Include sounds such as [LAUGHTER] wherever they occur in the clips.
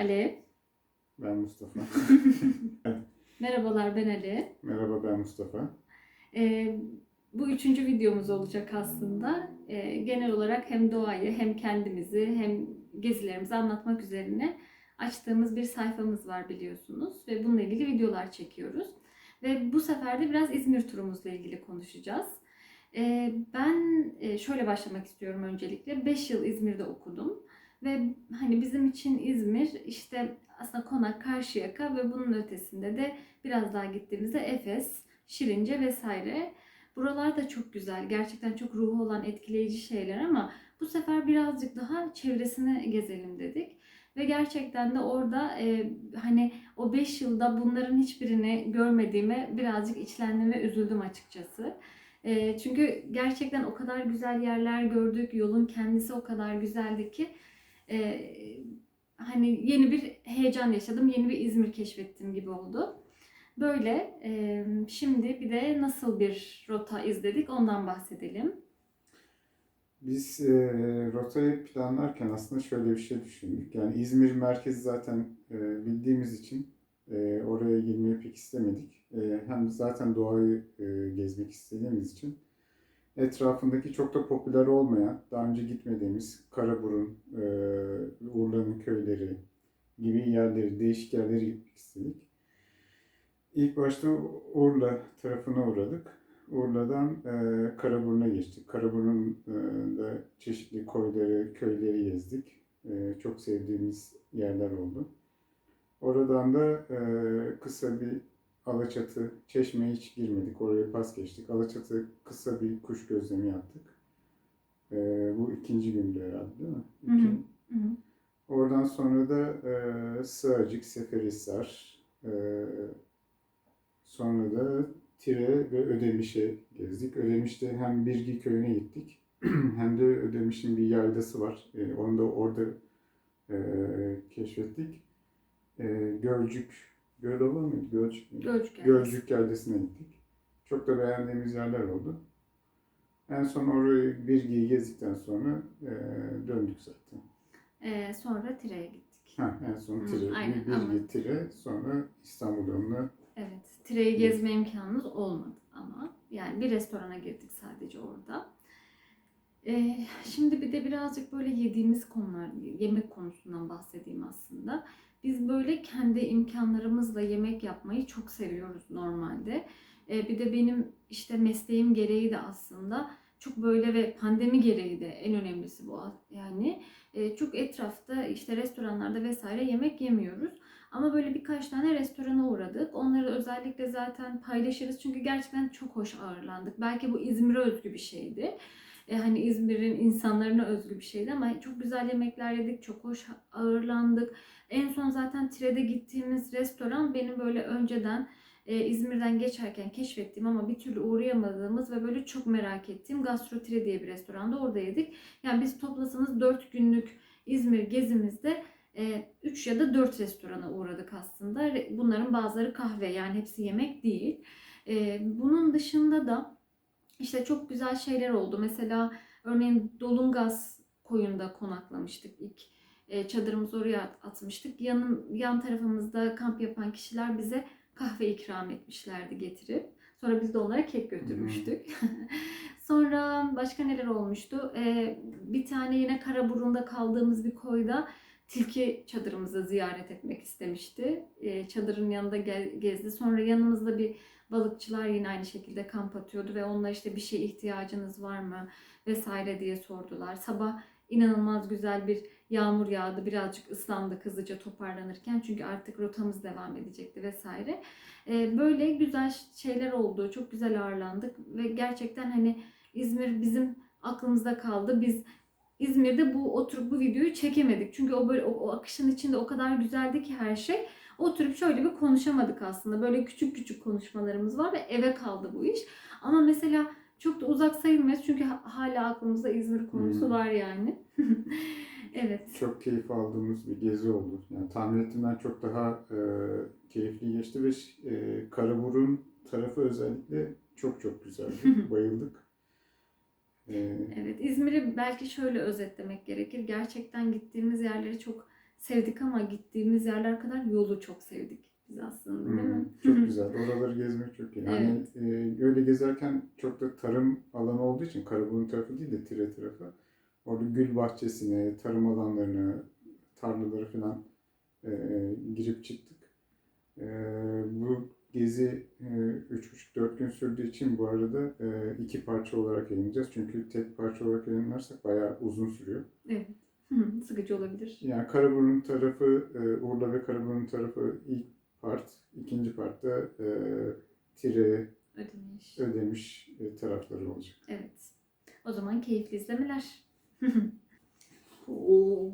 Alev. Ben Mustafa. [LAUGHS] Merhabalar, ben Alev. Merhaba ben Mustafa. Ee, bu üçüncü videomuz olacak aslında. Ee, genel olarak hem doğayı hem kendimizi hem gezilerimizi anlatmak üzerine açtığımız bir sayfamız var biliyorsunuz. Ve bununla ilgili videolar çekiyoruz. Ve bu sefer de biraz İzmir turumuzla ilgili konuşacağız. Ee, ben e, şöyle başlamak istiyorum öncelikle. 5 yıl İzmir'de okudum. Ve hani bizim için İzmir işte aslında Konak, Karşıyaka ve bunun ötesinde de biraz daha gittiğimizde Efes, Şirince vesaire. Buralar da çok güzel. Gerçekten çok ruhu olan etkileyici şeyler ama bu sefer birazcık daha çevresini gezelim dedik. Ve gerçekten de orada e, hani o 5 yılda bunların hiçbirini görmediğime birazcık içlendim ve üzüldüm açıkçası. E, çünkü gerçekten o kadar güzel yerler gördük. Yolun kendisi o kadar güzeldi ki e, hani yeni bir heyecan yaşadım. Yeni bir İzmir keşfettim gibi oldu. Böyle e, şimdi bir de nasıl bir rota izledik ondan bahsedelim. Biz e, rotayı planlarken aslında şöyle bir şey düşündük. Yani İzmir merkezi zaten e, bildiğimiz için e, oraya girmeyi pek istemedik. E, hem zaten doğayı e, gezmek istediğimiz için etrafındaki çok da popüler olmayan, daha önce gitmediğimiz Karaburun, e, Urla'nın köyleri gibi yerleri, değişik yerleri gitmek istedik. İlk başta Urla tarafına uğradık. Urla'dan e, Karaburun'a geçtik. Karaburun'da çeşitli koyları, köyleri gezdik. E, çok sevdiğimiz yerler oldu. Oradan da e, kısa bir Alaçatı, Çeşme'ye hiç girmedik. Oraya pas geçtik. Alaçatı kısa bir kuş gözlemi yaptık. E, bu ikinci gündü herhalde değil mi? Hı hı. İki. Hı hı. Oradan sonra da e, Sığacık, Seferihisar, e, sonra da Tire ve Ödemiş'e gezdik. Ödemiş'te hem Birgi köyüne gittik [CLEARS THROAT] hem de Ödemiş'in bir yaylası var. E, onu da orada e, keşfettik. E, Gölcük, Gölova mıydı? Gölcük müydü? Gölcük. Gölcük Yaylası'na gittik. Çok da beğendiğimiz yerler oldu. En son orayı Birgi'yi gezdikten sonra e, döndük zaten. E, sonra Tire'ye gittik. Ha, en son Hı, Tire, aynen, bir, ama- Tire, sonra İstanbul yoluna. Evet, Tire'yi gezme imkanımız olmadı ama yani bir restorana girdik sadece orada. E, şimdi bir de birazcık böyle yediğimiz konular, yemek konusundan bahsedeyim aslında. Biz böyle kendi imkanlarımızla yemek yapmayı çok seviyoruz normalde. E, bir de benim işte mesleğim gereği de aslında çok böyle ve pandemi gereği de en önemlisi bu yani e, çok etrafta işte restoranlarda vesaire yemek yemiyoruz. Ama böyle birkaç tane restorana uğradık. Onları özellikle zaten paylaşırız çünkü gerçekten çok hoş ağırlandık. Belki bu İzmir'e özgü bir şeydi. E, hani İzmir'in insanlarına özgü bir şeydi ama çok güzel yemekler yedik, çok hoş ağırlandık. En son zaten Tire'de gittiğimiz restoran benim böyle önceden e, İzmir'den geçerken keşfettiğim ama bir türlü uğrayamadığımız ve böyle çok merak ettiğim Gastro Tire diye bir restoranda orada yedik. Yani biz toplasanız 4 günlük İzmir gezimizde 3 ya da 4 restorana uğradık aslında. Bunların bazıları kahve yani hepsi yemek değil. E, Bunun dışında da işte çok güzel şeyler oldu. Mesela örneğin Dolungaz koyunda konaklamıştık ilk. E, çadırımızı oraya at- atmıştık. Yanın, yan tarafımızda kamp yapan kişiler bize kahve ikram etmişlerdi getirip. Sonra biz de onlara kek götürmüştük. [LAUGHS] Sonra başka neler olmuştu? E, bir tane yine Karaburun'da kaldığımız bir koyda tilki çadırımızı ziyaret etmek istemişti. E, çadırın yanında ge- gezdi. Sonra yanımızda bir balıkçılar yine aynı şekilde kamp atıyordu ve onlar işte bir şeye ihtiyacınız var mı vesaire diye sordular. Sabah inanılmaz güzel bir yağmur yağdı. Birazcık ıslandık hızlıca toparlanırken çünkü artık rotamız devam edecekti vesaire. E, böyle güzel şeyler oldu. Çok güzel ağırlandık ve gerçekten hani İzmir bizim aklımızda kaldı. Biz İzmir'de bu oturup bu videoyu çekemedik. Çünkü o böyle o, o akışın içinde o kadar güzeldi ki her şey. Oturup şöyle bir konuşamadık aslında. Böyle küçük küçük konuşmalarımız var ve eve kaldı bu iş. Ama mesela çok da uzak sayılmaz çünkü ha- hala aklımızda İzmir konusu Hmm. var yani. [LAUGHS] evet. Çok keyif aldığımız bir gezi oldu. Yani tahmin ettiğimden çok daha e, keyifli geçti ve e, Karaburun tarafı özellikle çok çok güzeldi. [LAUGHS] Bayıldık. E, Evet, İzmir'i belki şöyle özetlemek gerekir. Gerçekten gittiğimiz yerleri çok sevdik ama gittiğimiz yerler kadar yolu çok sevdik biz aslında değil Hmm, mi? Çok güzel. Oraları gezmek çok iyi. Yani e, öyle gezerken çok da tarım alanı olduğu için Karaburun tarafı değil de Tire tarafı. Orada gül bahçesine, tarım alanlarına, tarlaları falan e, girip çıktık. E, bu gezi e, üç buçuk dört gün sürdüğü için bu arada e, iki parça olarak yayınlayacağız. Çünkü tek parça olarak yayınlarsak bayağı uzun sürüyor. Evet. Hı, Sıkıcı olabilir. Yani Karaburun tarafı, e, Urla ve Karaburun tarafı ilk part, ikinci partta e, Tire, Ödemiş. Ödemiş e, tarafları olacak. Evet. O zaman keyifli izlemeler. [LAUGHS] Oo.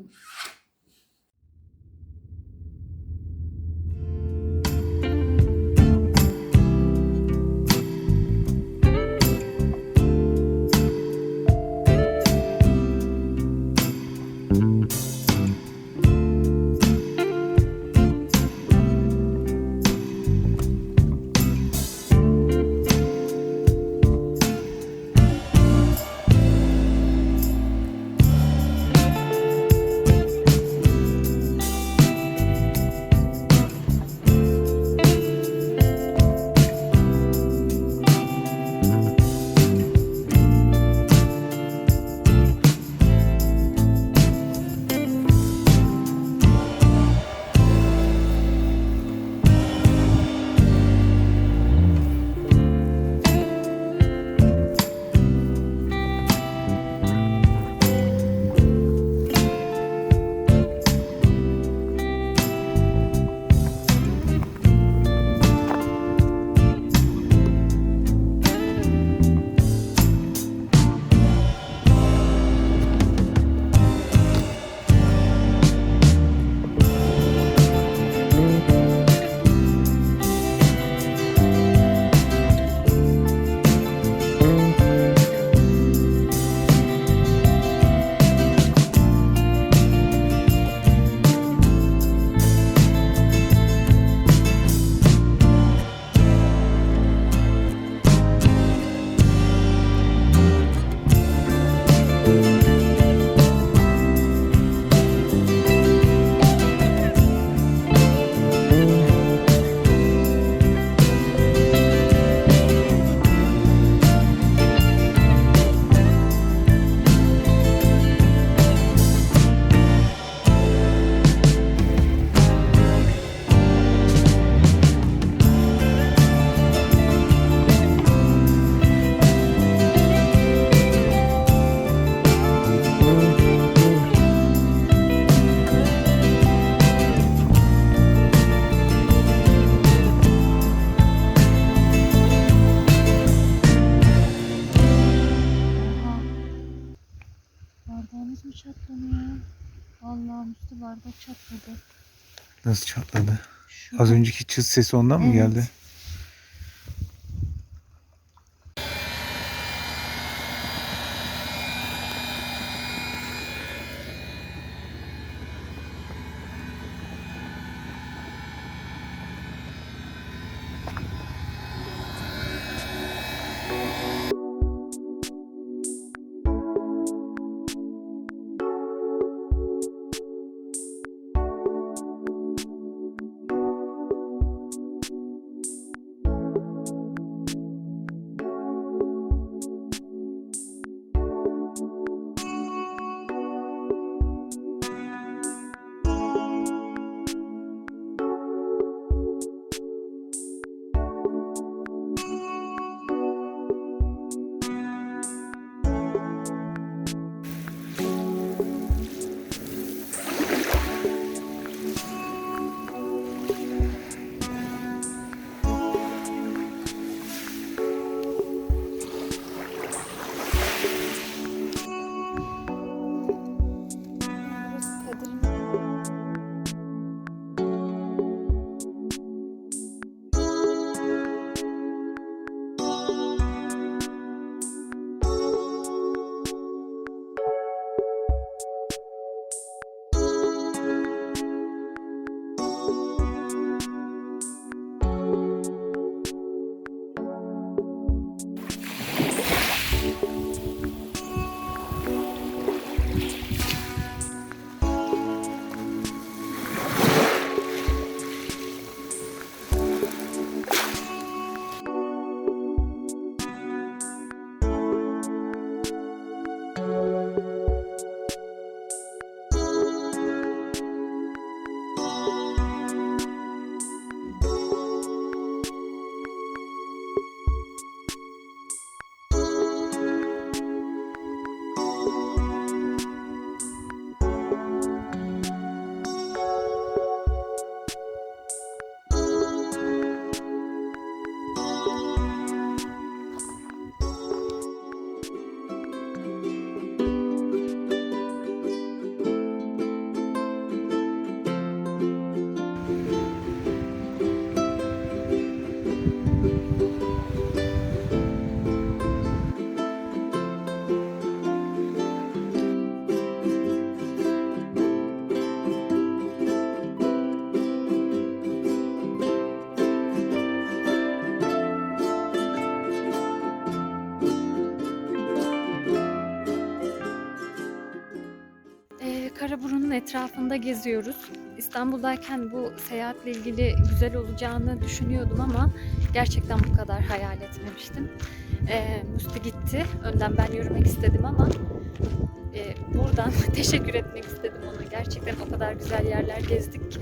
Nasıl çatladı? Şu Az önceki çıt sesi ondan mı Evet. geldi? Etrafında geziyoruz. İstanbul'dayken bu seyahatle ilgili güzel olacağını düşünüyordum ama gerçekten bu kadar hayal etmemiştim. Ee, Musti gitti. Önden ben yürümek istedim ama e, buradan [LAUGHS] teşekkür etmek istedim ona. Gerçekten o kadar güzel yerler gezdik ki.